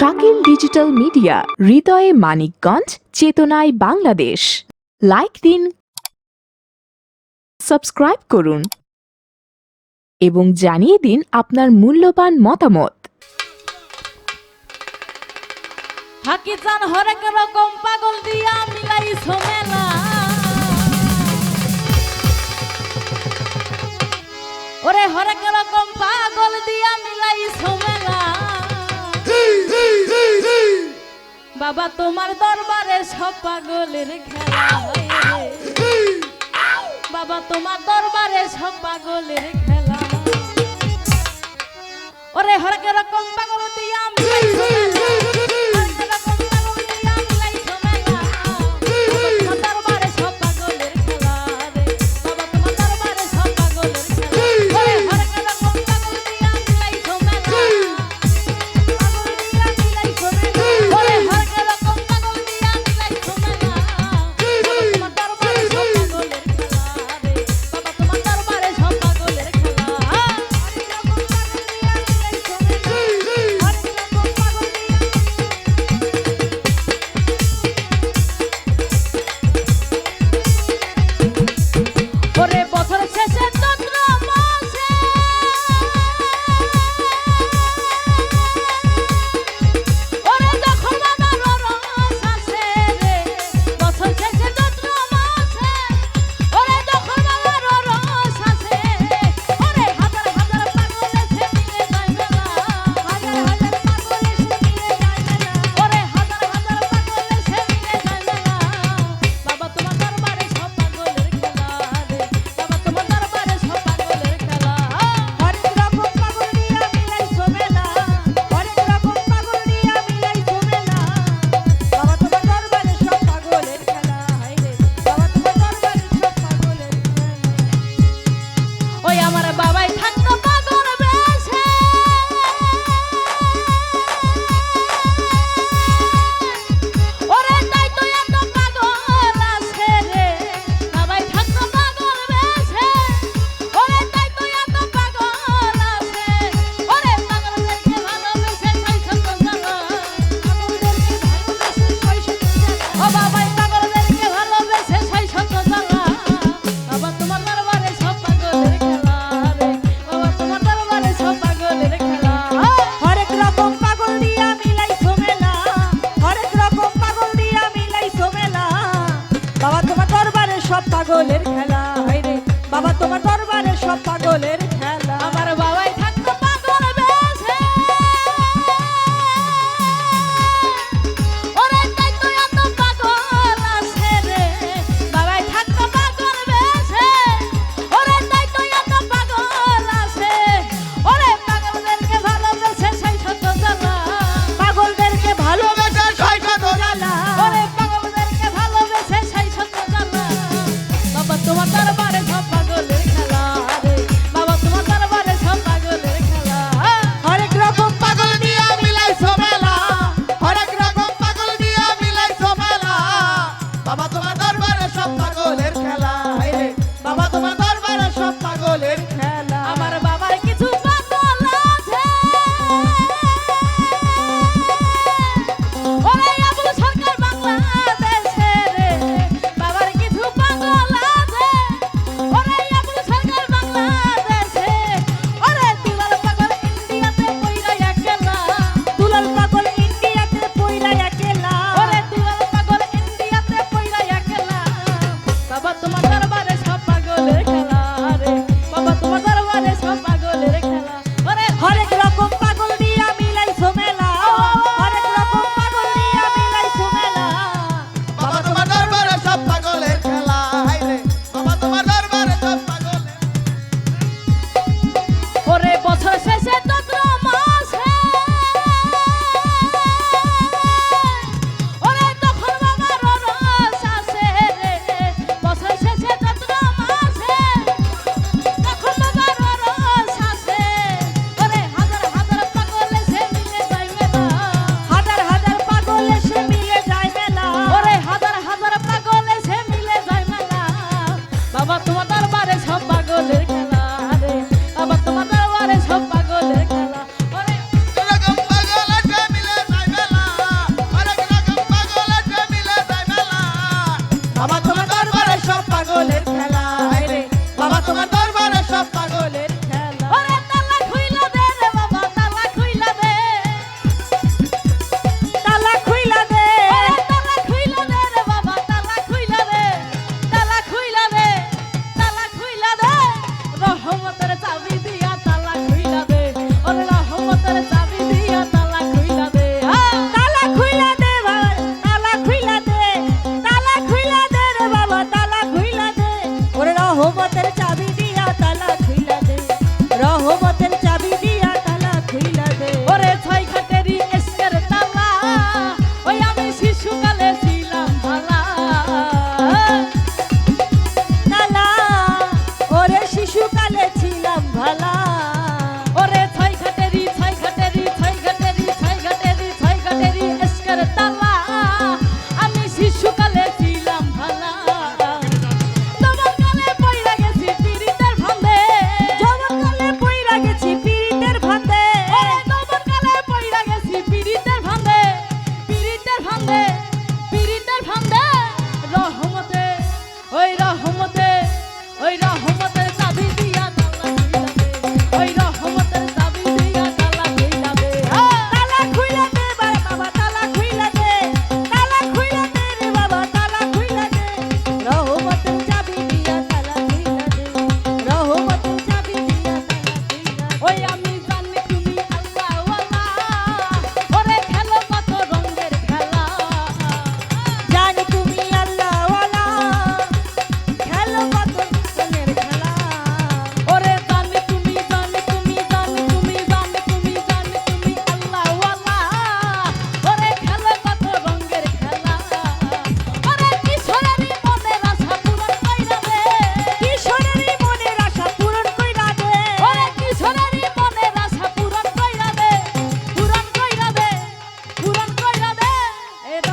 Shakil digital media, হৃদয়ে মানিকগঞ্জ, চেতনায় Bangladesh. Like দিন, সাবস্ক্রাইব করুন, এবং জানিয়ে দিন আপনার মূল্যবান মতামত। হাকি চান হরেক রকম পাগল দিয়া, মিলাইছো মেলা। ওরে হরেক রকম পাগল দিয়া, মিলাইছো মেলা। বাবা, তোমার দরবারে সব পাগলের খেলা বাবা, তোমার দরবারে সব পাগলের খেলা ওরে হরকে রকম পাগল দিয়া পাগলের খেলা হয় রে। বাবা তোমার দরবারে সব পাগলের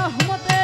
রহমতে